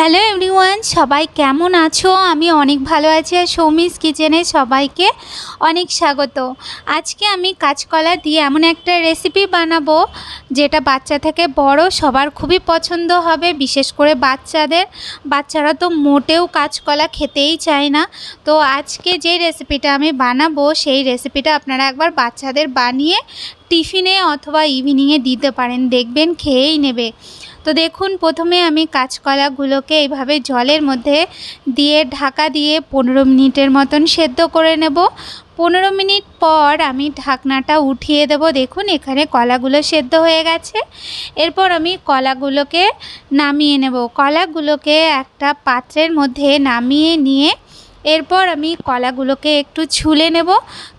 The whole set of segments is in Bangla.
হ্যালো এভরিওয়ান, সবাই কেমন আছো? আমি অনেক ভালো আছি আর সৌমিস কিচেনে সবাইকে অনেক স্বাগত। আজকে আমি কাঁচকলা দিয়ে এমন একটা রেসিপি বানাবো, যেটা বাচ্চা থেকে বড় সবার খুবই পছন্দ হবে, বিশেষ করে বাচ্চাদের। বাচ্চারা তো মোটেও কাঁচকলা খেতেই চায় না। তো আজকে যে রেসিপিটা আমি বানাবো, সেই রেসিপিটা আপনারা একবার বাচ্চাদের বানিয়ে টিফিনে অথবা ইভিনিংয়ে দিতে পারেন। দেখবেন খেয়েই নেবে। তো দেখুন, প্রথমে আমি কাঁচকলাগুলোকে এইভাবে জলের মধ্যে দিয়ে ঢাকা দিয়ে পনেরো মিনিটের মতন সেদ্ধ করে নেব। পনেরো মিনিট পর আমি ঢাকনাটা উঠিয়ে দেব। দেখুন, এখানে কলাগুলো সেদ্ধ হয়ে গেছে। এরপর আমি কলাগুলোকে নামিয়ে নেব। কলাগুলোকে একটা পাত্রের মধ্যে নামিয়ে নিয়ে এরপর আমি কলাগুলোকে একটু ছুলে নেব।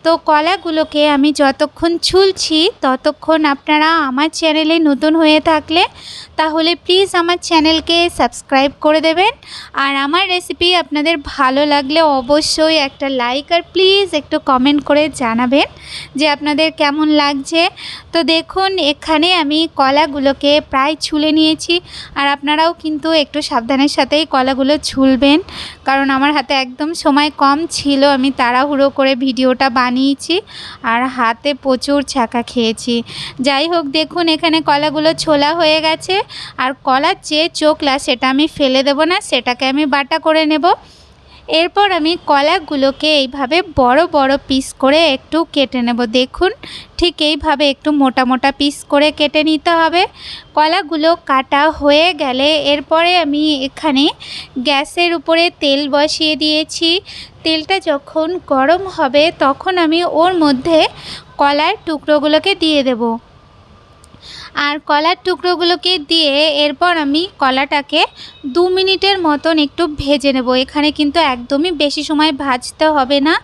তো কলাগুলোকে আমি যতক্ষণ ছুলছি, ততক্ষণ আপনারা আমার চ্যানেলে নতুন হয়ে থাকলে তাহলে প্লিজ আমার চ্যানেলকে সাবস্ক্রাইব করে দেবেন। আর আমার রেসিপি আপনাদের ভালো লাগলে অবশ্যই একটা লাইক আর প্লিজ একটু কমেন্ট করে জানাবেন যে আপনাদের কেমন লাগছে। তো দেখুন, এখানে আমি কলাগুলোকে প্রায় ছুলে নিয়েছি। আর আপনারাও কিন্তু একটু সাবধানের সাথেই কলাগুলো ছুলবেন। কারণ আমার হাতে একদম সময় কম ছিল, আমি তাড়াহুড়ো করে ভিডিওটা বানিয়েছি আর হাতে প্রচুর ছাকা খেয়েছি। যাই হোক, দেখুন এখানে কলাগুলো ছোলা হয়ে গেছে। আর কলার যে চোখলা, সেটা আমি ফেলে দেবো না, সেটাকে আমি বাটা করে নেব। এরপর আমি কলাগুলোকে এইভাবে বড় বড় পিস করে একটু কেটে নেব। দেখুন, ঠিক এইভাবে একটু মোটা মোটা পিস করে কেটে নিতে হবে। কলাগুলো কাটা হয়ে গেলে এরপরে আমি এখানে গ্যাসের উপরে তেল বসিয়ে দিয়েছি। তেলটা যখন গরম হবে তখন আমি ওর মধ্যে কলার টুকরোগুলোকে দিয়ে দেবো। আর কলার টুকরোগুলোকে দিয়ে এরপর আমি কলাটাকে দু মিনিটের মতন একটু ভেজে নেব। এখানে কিন্তু একদমই বেশি সময় ভাজতে হবে না।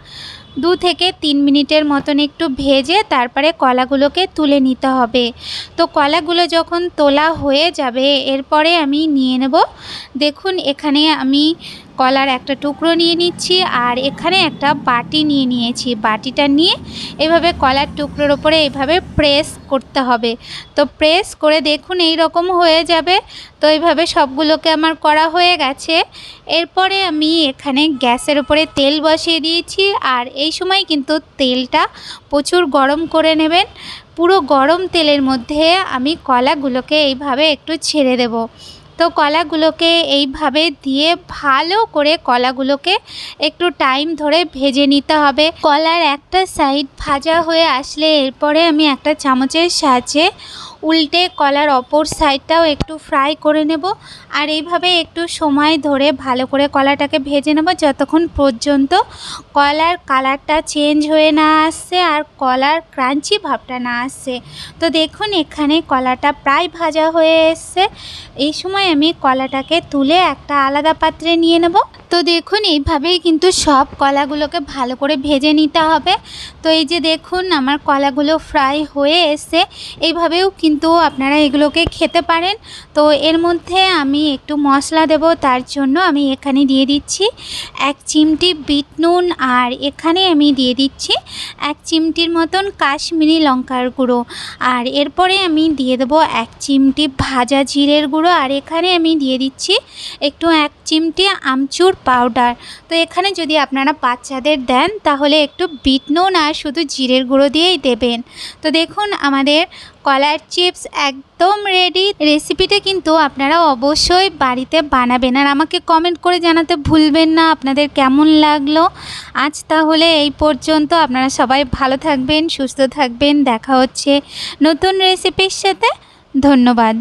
দু থেকে তিন মিনিটের মতন একটু ভেজে তারপরে কলাগুলোকে তুলে নিতে হবে। তো কলাগুলো যখন তোলা হয়ে যাবে, এরপরে আমি নিয়ে নেব। দেখুন, এখানে আমি কলার একটা টুকরো নিয়ে নিচ্ছি আর এখানে একটা বাটি নিয়ে নিয়েছি। বাটিটা নিয়ে এভাবে কলার টুকরোর ওপরে এইভাবে প্রেস করতে হবে। তো প্রেস করে দেখুন এই রকম হয়ে যাবে। তো এইভাবে সবগুলোকে আমার করা হয়ে গেছে। এরপরে আমি এখানে গ্যাসের উপরে তেল বসিয়ে দিয়েছি আর এই সময় কিন্তু তেলটা প্রচুর গরম করে নেবেন। পুরো গরম তেলের মধ্যে আমি কলাগুলোকে এইভাবে একটু ছেড়ে দেবো। তো কলাগুলোকে এইভাবে দিয়ে ভালো করে কলাগুলোকে একটু টাইম ধরে ভেজে নিতে হবে। কলার একটা সাইড ভাজা হয়ে আসলে এরপরে আমি একটা চামচের সাহায্যে উল্টে কলার অপর সাইডটাও একটু ফ্রাই করে নেব। আর এইভাবে একটু সময় ধরে ভালো করে কলাটাকে ভেজে নেব যতক্ষণ পর্যন্ত কলার কালারটা চেঞ্জ হয়ে না আসছে আর কলার ক্রাঞ্চি ভাবটা না আসছে। তো দেখুন এখানে কলাটা প্রায় ভাজা হয়ে এসছে। এই সময় আমি কলাটাকে তুলে একটা আলাদা পাত্রে নিয়ে নেব। তো দেখুন, এইভাবেই কিন্তু সব কলাগুলোকে ভালো করে ভেজে নিতে হবে। তো এই যে দেখুন, আমার কলাগুলো ফ্রাই হয়ে এসছে। এইভাবেও কিন্তু আপনারা এগুলোকে খেতে পারেন। তো এর মধ্যে আমি একটু মশলা দেব, তার জন্য আমি এখানে দিয়ে দিচ্ছি এক চিমটি বিট নুন আর এখানে আমি দিয়ে দিচ্ছি এক চিমটির মতন কাশ্মীরি লঙ্কার গুঁড়ো। আর এরপরে আমি দিয়ে দেবো এক চিমটি ভাজা জিরের গুঁড়ো। আর এখানে আমি দিয়ে দিচ্ছি একটু এক চিমটি আমচুর পাউডার তো এখানে যদি আপনারা বাচ্চাদের দেন, তাহলে একটু বিট নুন আর শুধু জিরের গুঁড়ো দিয়েই দেবেন। তো দেখুন, আমাদের কলার চিপস একদম রেডি রেসিপিটা কিন্তু আপনারা অবশ্যই বাড়িতে বানাবেন। আর আমাকে কমেন্ট করে জানাতে ভুলবেন না, আপনাদের কেমন লাগল? আজ তাহলে এই পর্যন্ত। আপনারা সবাই ভালো থাকবেন, সুস্থ থাকবেন। দেখা হচ্ছে নতুন রেসিপির সাথে। ধন্যবাদ।